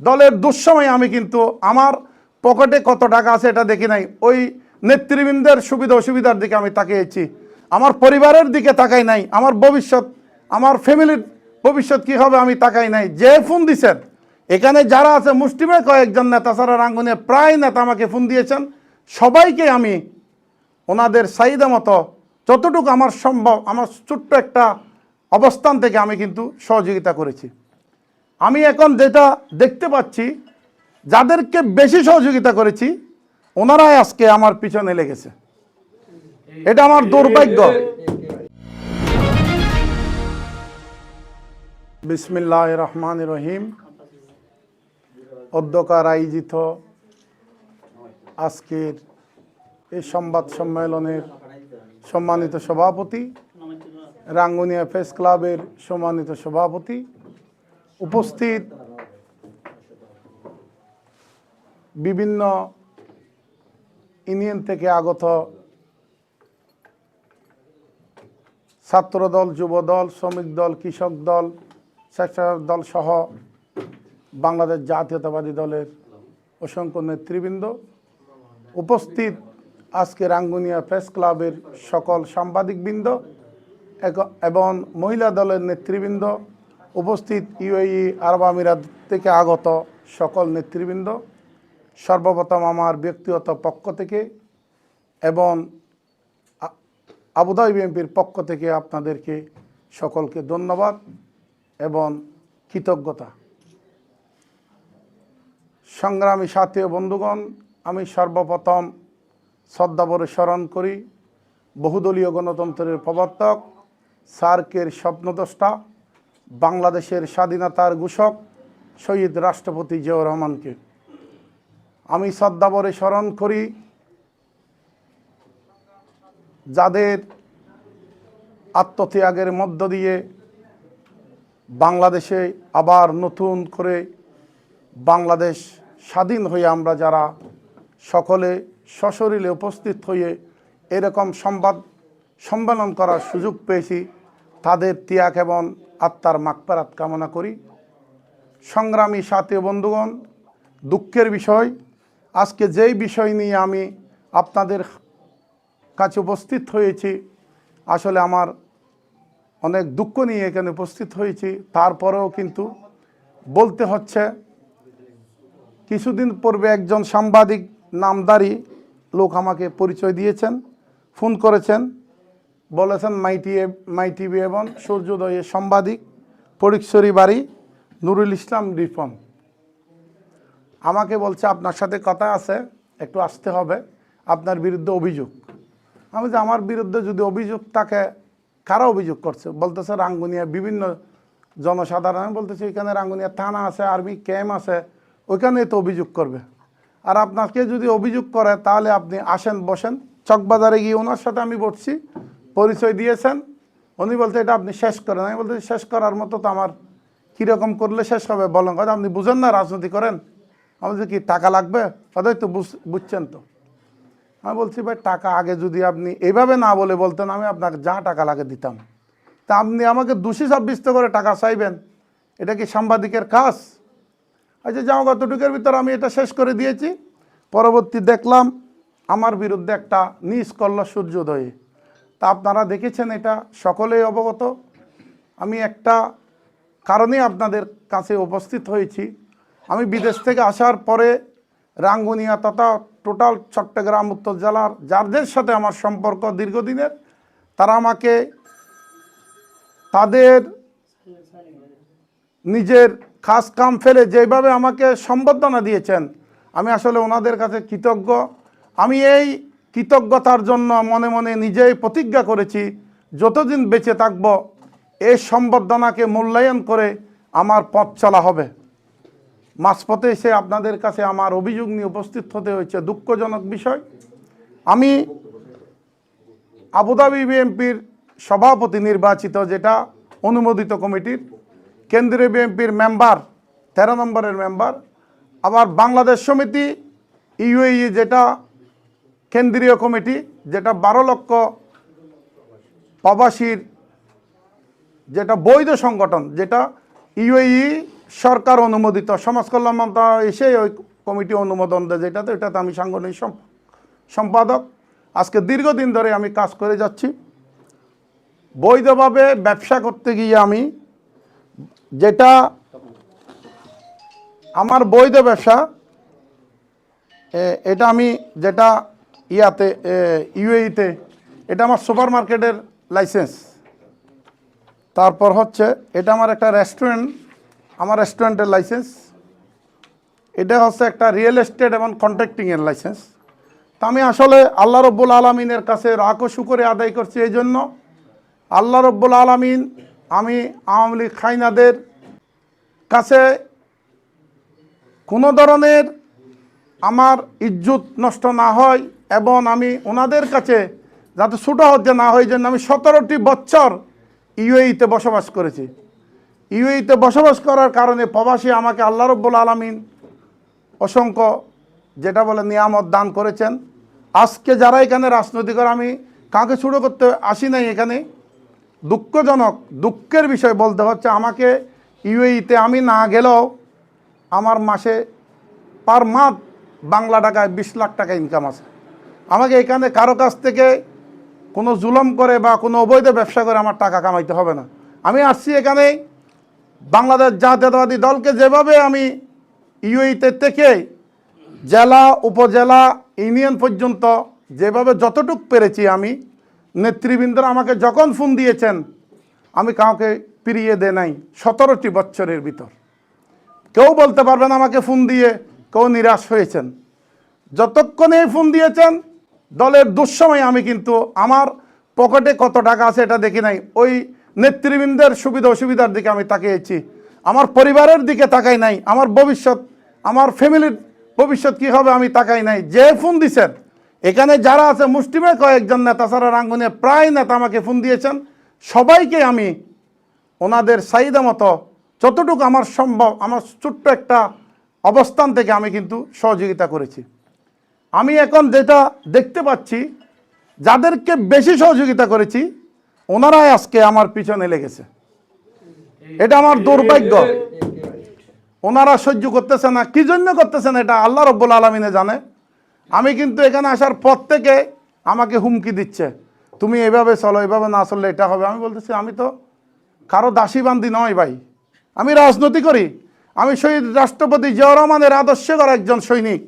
দলের দুঃসময় আমি কিন্তু আমার পকেটে কত টাকা আছে এটা দেখি নাই। ওই নেতৃবৃন্দের সুবিধা অসুবিধার দিকে আমি তাকিয়েছি। আমার পরিবারের দিকে তাকাই নাই, আমার ভবিষ্যৎ, আমার ফ্যামিলির ভবিষ্যৎ কি হবে আমি তাকাই নাই। যে ফোন দিছেন, এখানে যারা আছে মুষ্টিমে কয়েকজন নেতা ছাড়া রাঙ্গুনে প্রায় নেতা আমাকে ফোন দিয়েছেন। সবাইকে আমি ওনাদের চাহিদা মতো যতটুকু আমার সম্ভব, আমার ছোট্ট একটা অবস্থান থেকে আমি কিন্তু সহযোগিতা করেছি। আমি এখন যেটা দেখতে পাচ্ছি, যাদেরকে বেশি সহযোগিতা করেছি, ওনারাই আজকে আমার পিছনে লেগেছে। এটা আমার দুর্ভাগ্য। বিসমিল্লাহ রহমান রহিম। অধ্যকার আয়োজিত আজকের এই সংবাদ সম্মেলনের সম্মানিত সভাপতি, রাঙ্গুনিয়া প্রেস ক্লাবের সম্মানিত সভাপতি উপস্থিত বিভিন্ন ইউনিয়ন থেকে আগত ছাত্রদল, যুবদল, শ্রমিক দল, কৃষক দল, স্বেচ্ছাসেবক দল সহ বাংলাদেশ জাতীয়তাবাদী দলের অসংখ্য নেতৃবৃন্দ উপস্থিত আজকে রাঙ্গুনিয়া প্রেস ক্লাবের সকল সাংবাদিকবৃন্দ এবং মহিলা দলের নেতৃবৃন্দ উপস্থিত ইউএই আরব আমিরাত থেকে আগত সকল নেতৃবৃন্দ, সর্বপ্রথম আমার ব্যক্তিগত পক্ষ থেকে এবং আবুধাবি বিএনপির পক্ষ থেকে আপনাদেরকে সকলকে ধন্যবাদ এবং কৃতজ্ঞতা। সংগ্রামী সাথী বন্ধুগণ, আমি সর্বপ্রথম শ্রদ্ধাভরে স্মরণ করি, বহুদলীয় গণতন্ত্রের প্রবর্তক, সার্কের স্বপ্নদ্রষ্টা বাংলাদেশের স্বাধীনতার ঘোষক শহীদ রাষ্ট্রপতি জিয়াউর রহমানকে। আমি শ্রদ্ধাভরে স্মরণ করি, যাদের আত্মত্যাগের মধ্য দিয়ে বাংলাদেশে আবার নতুন করে বাংলাদেশ স্বাধীন হয়ে আমরা যারা সকলে সশরীরে উপস্থিত হয়ে এরকম সংবাদ সম্মেলন করার সুযোগ পেয়েছি তাদের ত্যাগ এবং আত্মার মাকপারাত কামনা করি। সংগ্রামী সাথী বন্ধুগণ, দুঃখের বিষয়, আজকে যেই বিষয় নিয়ে আমি আপনাদের কাছে উপস্থিত হয়েছি, আসলে আমার অনেক দুঃখ নিয়ে এখানে উপস্থিত হয়েছি। তারপরেও কিন্তু বলতে হচ্ছে, কিছুদিন পূর্বে একজন সাংবাদিক, নামদারি লোক আমাকে পরিচয় দিয়েছেন, ফোন করেছেন। বলেছেন মাইটি মাই টিভি এবং সূর্যোদয়ের সাংবাদিক পরিক্সরি বাড়ি নুরুল ইসলাম রিপন। আমাকে বলছে, আপনার সাথে কথা আছে, একটু আসতে হবে, আপনার বিরুদ্ধে অভিযোগ। আমি যে আমার বিরুদ্ধে যদি অভিযোগ থাকে, কারা অভিযোগ করছে? বলতেছে রাঙ্গুনিয়া বিভিন্ন জনসাধারণ। বলতেছি এখানে রাঙ্গুনিয়া থানা আছে আর্মি ক্যাম্প আছে ওইখানে তো অভিযোগ করবে। আর আপনাকে যদি অভিযোগ করে, তাহলে আপনি আসেন, বসেন। চকবাজারে গিয়ে ওনার সাথে আমি বসছি পরিচয় দিয়েছেন। উনি বলতে, এটা আপনি শেষ করেন। আমি বলতে, শেষ করার মতো তো আমার কীরকম করলে শেষ হবে? বলেন কথা আপনি বুঝেন না, রাজনীতি করেন। আমি বলছি, কি টাকা লাগবে? সদাই তো বুঝ- বুঝছেন তো। আমি বলছি, ভাই, টাকা আগে যদি আপনি এইভাবে না বলে বলতেন, আমি আপনাকে যা টাকা লাগে দিতাম। তা আপনি আমাকে দোষী সাব্যস্ত করে টাকা চাইবেন? এটা কি সাংবাদিকের কাজ? আচ্ছা যাও কতটুকুর ভিতর আমি এটা শেষ করে দিয়েছি। পরবর্তী দেখলাম, আমার বিরুদ্ধে একটা নিজ করল সূর্যোদয়ে। তা আপনারা দেখেছেন এটা সকলেই অবগত। আমি একটা কারণে আপনাদের কাছে উপস্থিত হয়েছি। আমি বিদেশ থেকে আসার পরে রাঙ্গুনিয়া তথা টোটাল চট্টগ্রাম, উত্তর জেলার যাদের সাথে আমার সম্পর্ক দীর্ঘদিনের, তারা আমাকে তাদের নিজের খাস কাম ফেলে যেভাবে আমাকে সম্বর্ধনা দিয়েছেন, আমি আসলে ওনাদের কাছে কৃতজ্ঞ। আমি এই কৃতজ্ঞতার জন্য মনে মনে নিজেই প্রতিজ্ঞা করেছি, যতদিন বেঁচে থাকব এই সম্বর্ধনাকে মূল্যায়ন করে আমার পথ চলা হবে। মাঝপথে এসে আপনাদের কাছে আমার অভিযোগ নিয়ে উপস্থিত হতে হয়েছে দুঃখজনক বিষয়। আমি আবুধাবি বিএনপির সভাপতি নির্বাচিত, যেটা অনুমোদিত কমিটির, কেন্দ্রীয় বিএনপির মেম্বার, তেরো নম্বরের মেম্বার, আবার বাংলাদেশ সমিতি, ইউএই, যেটা কেন্দ্রীয় কমিটি, যেটা বারো লক্ষ প্রবাসীর যেটা বৈধ সংগঠন, যেটা ইউএই সরকার অনুমোদিত, সমাজ কল্যাণ মন্ত্রণালয় এসে ওই কমিটি অনুমোদন দেয়, যেটাতে এটাতে আমি সাংগঠনিক সম্পাদক। আজকে দীর্ঘদিন ধরে আমি কাজ করে যাচ্ছি। বৈধভাবে ব্যবসা করতে গিয়ে আমি যেটা আমার বৈধ ব্যবসা এটা আমি যেটা ইয়াতে ইউএইতে, এটা আমার সুপার মার্কেটের লাইসেন্স। তারপর হচ্ছে, এটা আমার একটা রেস্টুরেন্ট, আমার রেস্টুরেন্টের লাইসেন্স। এটা হচ্ছে একটা রিয়েল এস্টেট এবং কন্ট্রাক্টিংয়ের লাইসেন্স। তা আমি আসলে আল্লাহ রব্বুল আলমিনের কাছে রাখো, শুকরে আদায় করছি এই জন্য। আল্লাহ রব্বুল আলমিন, আমি আওয়ামী লীগ খাইনাদের কাছে কোনো ধরনের আমার ইজ্জত নষ্ট না হয় এবং আমি ওনাদের কাছে যাতে ছোটো হতে না হয় জন্য আমি সতেরোটি বছর ইউএইতে বসবাস করেছি। ইউএইতে বসবাস করার কারণে প্রবাসী আমাকে আল্লাহ রব্বুল আলমিন অসংখ্য যেটা বলে নিয়ামত দান করেছেন। আজকে যারা এখানে রাজনৈতিক করে আমি কাউকে ছোটো করতে আসি নাই এখানে। দুঃখজনক, দুঃখের বিষয় বলতে হচ্ছে আমাকে ইউএইতে আমি না গেলেও আমার মাসে পার মান্থ বাংলা টাকায় বিশ লাখ টাকা ইনকাম আছে। আমাকে এখানে কারও কাছ থেকে কোনো জুলম করে বা কোনো অবৈধ ব্যবসা করে আমার টাকা কামাইতে হবে না। আমি আসছি এখানে বাংলাদেশ জাতীয়তাবাদী দলকে যেভাবে আমি ইউএইতে থেকে জেলা, উপজেলা, ইউনিয়ন পর্যন্ত যেভাবে যতটুক পেরেছি আমি, নেতৃবৃন্দরা আমাকে যখন ফোন দিয়েছেন, আমি কাউকে পিরিয়ে দে নাই সতেরোটি বছরের ভিতর। কেউ বলতে পারবেন আমাকে ফোন দিয়ে, কেউ নিরাশ হয়েছেন। যতক্ষণে ফোন দিয়েছেন দলের দুঃসময় আমি কিন্তু আমার পকেটে কত টাকা আছে এটা দেখি নাই। ওই নেতৃবৃন্দের সুবিধা অসুবিধার দিকে আমি তাকিয়েছি। আমার পরিবারের দিকে তাকাই নাই। আমার ভবিষ্যৎ, আমার ফ্যামিলির ভবিষ্যৎ কী হবে আমি তাকাই নাই। যে ফোন দিছেন, এখানে যারা আছে মুষ্টিমে কয়েকজন নেতা ছাড়া রাঙ্গুনে প্রায় নেতা আমাকে ফোন দিয়েছেন। সবাইকে আমি ওনাদের চাহিদা মতো যতটুকু আমার সম্ভব, আমার ছোট্ট একটা অবস্থান থেকে আমি কিন্তু সহযোগিতা করেছি। আমি এখন যেটা দেখতে পাচ্ছি, যাদেরকে বেশি সহযোগিতা করেছি, ওনারাই আজকে আমার পিছনে লেগেছে। এটা আমার দুর্ভাগ্য। ওনারা সহ্য করতেছে না, কি জন্য করতেছে না, এটা আল্লাহ রব্বুল আলমিনে জানে। আমি কিন্তু এখানে আসার পর থেকে আমাকে হুমকি দিচ্ছে, তুমি এভাবে চলো, এভাবে না চললে এটা হবে। আমি বলতেছি, আমি তো কারও দাসী বান্দি নয় ভাই। আমি রাজনীতি করি। আমি শহীদ রাষ্ট্রপতি জিয়াউর রহমানের আদর্শকর একজন সৈনিক।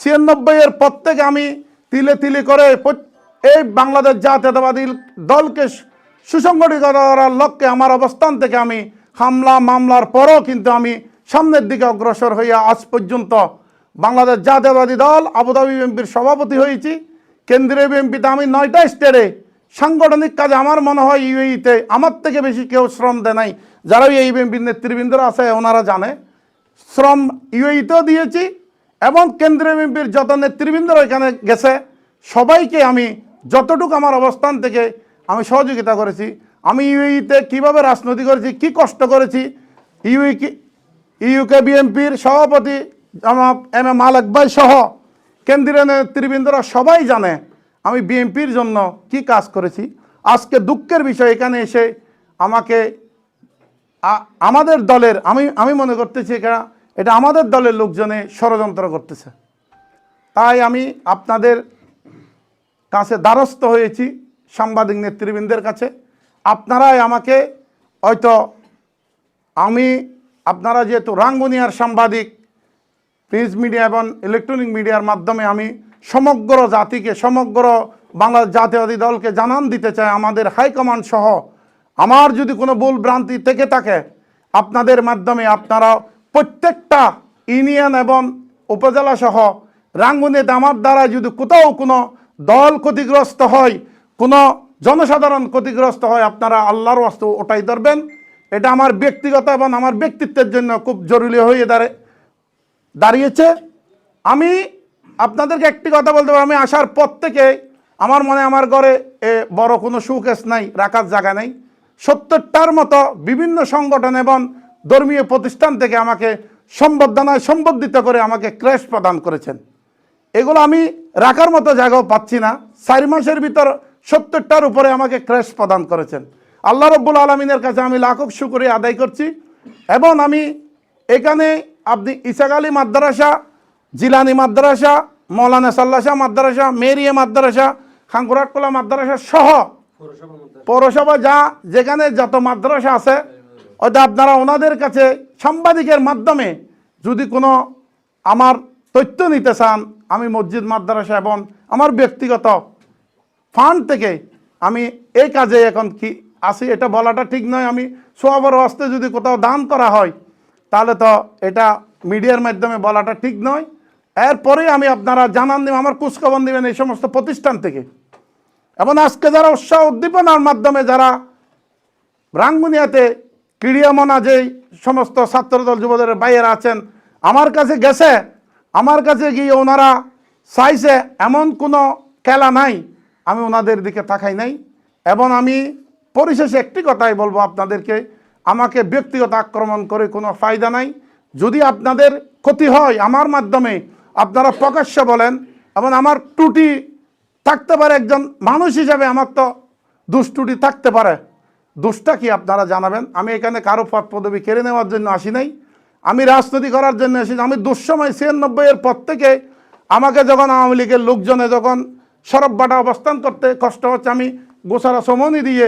ছিয়ানব্বই এর পর থেকে আমি তিলে তিলে করে এই বাংলাদেশ জাতীয়তাবাদী দলকে সুসংগঠিত করার লক্ষ্যে আমার অবস্থান থেকে আমি হামলা, মামলার পরও কিন্তু আমি সামনের দিকে অগ্রসর হইয়া আজ পর্যন্ত বাংলাদেশ জাতীয়তাবাদী দল আবুধাবি বিএনপির সভাপতি হয়েছি। কেন্দ্রীয় বিএনপিতে আমি নয়টা স্টেটে সাংগঠনিক কাজে আমার মনে হয় ইউএইতে আমার থেকে বেশি কেউ শ্রম দেয় নাই। যারা এই বিএনপির নেতৃবৃন্দরা আছে, ওনারা জানে। শ্রম ইউএইতেও দিয়েছি এবং কেন্দ্রীয় বিএনপির যত নেতৃবৃন্দরা এখানে গেছে, সবাইকে আমি যতটুকু আমার অবস্থান থেকে আমি সহযোগিতা করেছি। আমি ইউইতে কীভাবে রাজনীতি করেছি, কি কষ্ট করেছি ইউই ইউকে বিএনপির সভাপতি জনাব এম এ মালেক ভাই সহ কেন্দ্রীয় নেতৃবৃন্দরা সবাই জানে আমি বিএনপির জন্য কি কাজ করেছি। আজকে দুঃখের বিষয় এখানে এসে আমাকে আমাদের দলের, আমি আমি মনে করতেছি এটা এটা আমাদের দলের লোকজনে ষড়যন্ত্র করতেছে। তাই আমি আপনাদের কাছে দ্বারস্থ হয়েছি সাংবাদিক নেতৃবৃন্দের কাছে। আপনারাই আমাকে হয়তো আমি, আপনারা যেহেতু রাঙ্গুনিয়ার সাংবাদিক প্রিন্ট মিডিয়া এবং ইলেকট্রনিক মিডিয়ার মাধ্যমে আমি সমগ্র জাতিকে, সমগ্র বাংলাদেশ জাতীয়বাদী দলকে জানান দিতে চাই, আমাদের হাইকমান্ড সহ। আমার যদি কোনো ভুল ভ্রান্তি থেকে থাকে, আপনাদের মাধ্যমে আপনারা প্রত্যেকটা ইউনিয়ন এবং উপজেলা সহ রাঙ্গুনিতে আমার দ্বারা যদি কোথাও কোনো দল ক্ষতিগ্রস্ত হয় কোনো জনসাধারণ ক্ষতিগ্রস্ত হয় আপনারা আল্লাহর ওয়াস্তে ওটাই ধরবেন। এটা আমার ব্যক্তিগত এবং আমার ব্যক্তিত্বের জন্য খুব জরুরি হয়ে দাঁড়ে দাঁড়িয়েছে। আমি আপনাদেরকে একটি কথা বলতে পারি আমি আসার পর থেকে আমার মনে আমার ঘরে এ, বড় কোনো সুকেস নাই রাখার জায়গা নেই। সত্তরটার মতো বিভিন্ন সংগঠন এবং ধর্মীয় প্রতিষ্ঠান থেকে আমাকে সম্বর্ধনায় সম্বর্ধিত করে আমাকে ক্রেশ প্রদান করেছেন। এগুলো আমি রাখার মতো জায়গাও পাচ্ছি না। চার মাসের ভিতর সত্তরটার উপরে আমাকে ক্রেশ প্রদান করেছেন। আল্লাহ রব্বুল আলমিনের কাছে আমি লাখক শুকরিয়া আদায় করছি এবং আমি এখানে আপনি ইসাক আলী মাদ্রাসা জিলানি মাদ্রাসা মৌলানা সাল্লাশা মাদ্রাসা মেরিয়া মাদ্রাসা খাঙ্কুরাটকলা মাদ্রাসা সহ পৌরসভা যা যেখানে যত মাদ্রাসা আছে হয়তো আপনারা ওনাদের কাছে সাংবাদিকের মাধ্যমে যদি কোনো আমার তথ্য নিতে চান, আমি মসজিদ, মাদ্রাসা এবং আমার ব্যক্তিগত ফান্ড থেকে আমি এই কাজে এখন কি আসি এটা বলাটা ঠিক নয়। আমি সোয়াবর হস্তে যদি কোথাও দান করা হয়, তাহলে তো এটা মিডিয়ার মাধ্যমে বলাটা ঠিক নয়। এরপরে আমি আপনারা জানান দিব, আমার কুচখবর দেবেন এই সমস্ত প্রতিষ্ঠান থেকে। এবং আজকে যারা উৎসাহ উদ্দীপনার মাধ্যমে যারা রাঙ্গুনিয়াতে ক্রীড়ামনা যেই সমস্ত ছাত্রদল যুবদের বাইরে আছেন, আমার কাছে গেছে, আমার কাছে গিয়ে ওনারা চাইছে, এমন কোনো খেলা নাই, আমি ওনাদের দিকে তাকাই নাই, এবং আমি পরিশেষে একটি কথাই বলব আপনাদেরকে, আমাকে ব্যক্তিগত আক্রমণ করে কোনো ফায়দা নাই, যদি আপনাদের ক্ষতি হয় আমার মাধ্যমে, আপনারা প্রকাশ্যে বলেন, এবং আমার ত্রুটি থাকতে পারে একজন মানুষ হিসাবে, আমার তো দুষ্টুটি থাকতে পারে। দোষটা কি আপনারা জানাবেন? আমি এখানে কারও পদ পদবি কেড়ে নেওয়ার জন্য আসি নাই। আমি রাজনীতি করার জন্য আসি আমি দুঃসময় ছিয়ানব্বই এর পর থেকে আমাকে যখন আওয়ামী লীগের লোকজনে যখন সরববাটা অবস্থান করতে কষ্ট হচ্ছে, আমি গোসারা সমনি দিয়ে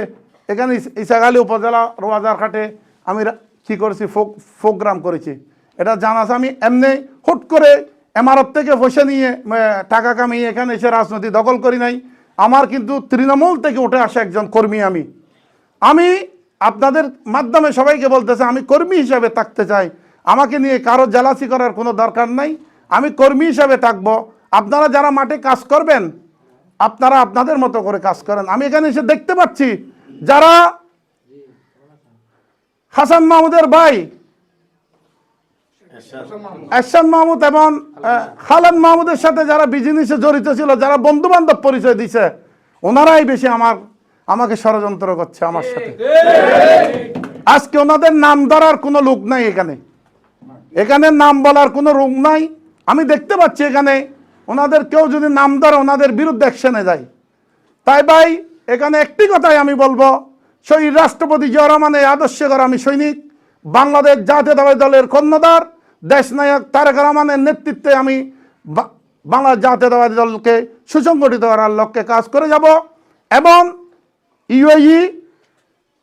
এখানে ইস- ইসাগালী উপজেলা রোয়াজার ঘাটে আমি কি করেছি? ফোক প্রোগ্রাম করেছি। এটা জানা আমি এমনি হুট করে এমারত থেকে পয়সা নিয়ে টাকা কামিয়ে এখানে এসে রাজনীতি দখল করি নাই। আমার কিন্তু তৃণমূল থেকে উঠে আসা একজন কর্মী আমি। আমি আপনাদের মাধ্যমে সবাইকে বলতেছে, আমি কর্মী হিসাবে থাকতে চাই। আমাকে নিয়ে কারও জালাসি করার কোনো দরকার নাই। আমি কর্মী হিসাবে থাকব। আপনারা যারা মাঠে কাজ করবেন, আপনারা আপনাদের মতো করে কাজ করেন। আমি এখানে এসে দেখতে পাচ্ছি, যারা হাসান মাহমুদের ভাই, এরশাদ মাহমুদ এবং খালেদ মাহমুদের সাথে যারা বিজনেসে জড়িত ছিল, যারা বন্ধু বান্ধব পরিচয় দিছে, ওনারাই বেশি আমার আমাকে ষড়যন্ত্র করছে আমার সাথে। আজকে ওনাদের নাম ধরার কোনো লোক নাই এখানে। এখানে নাম বলার কোনো রোগ নাই। আমি দেখতে পাচ্ছি এখানে ওনাদের কেউ যদি নাম ধরে ওনাদের বিরুদ্ধে অ্যাকশনে যায়। তাই ভাই এখানে একটি কথাই আমি বলব শহীদ রাষ্ট্রপতি জিয়া রহমানের আদর্শকর আমি সৈনিক বাংলাদেশ জাতীয়তাবাদী দলের কর্ণধার দেশনায়ক তারেক রহমানের নেতৃত্বে আমি বাংলা জাতীয়তাবাদী দলকে সুসংগঠিত করার লক্ষ্যে কাজ করে যাব এবং ইউএই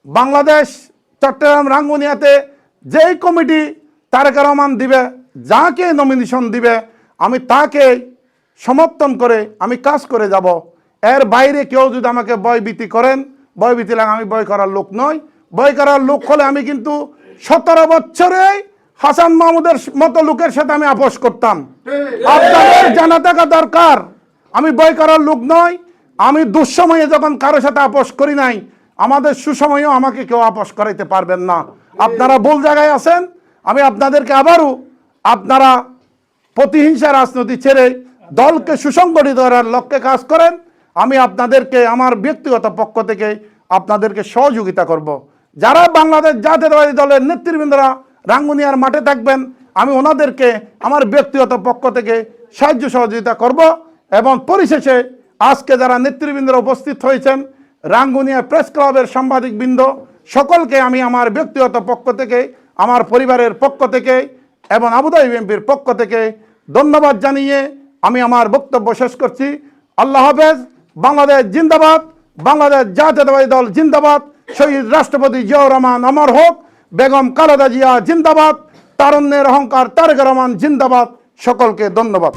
বাংলাদেশ চট্টগ্রাম রাঙ্গুনিয়াতে যেই কমিটি তারেক রহমান দিবে যাকে নমিনেশন দিবে আমি তাকে সমর্থন করে আমি কাজ করে যাব। এর বাইরে কেউ যদি আমাকে ভয়ভীতি করেন ভয়ভীতি লাগে আমি বয় করার লোক নই। বয় করার লোক হলে আমি কিন্তু সতেরো বছরে হাসান মাহমুদের মতো লোকের সাথে আমি আপোষ করতাম। আপনাদের জানা থাকা দরকার। আমি বয় করার লোক নয় আমি দুঃসময়ে যখন কারও সাথে আপোষ করি নাই, আমাদের সুসময়েও আমাকে কেউ আপোষ করাইতে পারবেন না আপনারা ভুল জায়গায় আছেন, আমি আপনাদেরকে আবারও আপনারা প্রতিহিংসা রাজনীতি ছেড়ে দলকে সুসংগঠিত করার লক্ষ্যে কাজ করেন আমি আপনাদেরকে, আমার ব্যক্তিগত পক্ষ থেকে আপনাদেরকে সহযোগিতা করব। যারা বাংলাদেশ জাতীয়তাবাদী দলের নেতৃবৃন্দরা রাঙ্গুনিয়ার মাঠে থাকবেন, আমি ওনাদেরকে, আমার ব্যক্তিগত পক্ষ থেকে সাহায্য সহযোগিতা করব এবং পরিশেষে আজকে যারা নেতৃবৃন্দরা উপস্থিত হয়েছেন, রাঙ্গুনিয়া প্রেস ক্লাবের সাংবাদিকবৃন্দ, সকলকে আমি আমার ব্যক্তিগত পক্ষ থেকে, আমার পরিবারের পক্ষ থেকে এবং আবুধাবি বিএনপির পক্ষ থেকে ধন্যবাদ জানিয়ে আমি আমার বক্তব্য শেষ করছি। আল্লাহ হাফেজ, বাংলাদেশ জিন্দাবাদ, বাংলাদেশ জাতীয়তাবাদী দল জিন্দাবাদ, শহীদ রাষ্ট্রপতি জিয়াউর রহমান অমর হোক, বেগম খালেদা জিয়া জিন্দাবাদ, তারুণ্যের অহংকার তারেক রহমান জিন্দাবাদ, সকলকে ধন্যবাদ।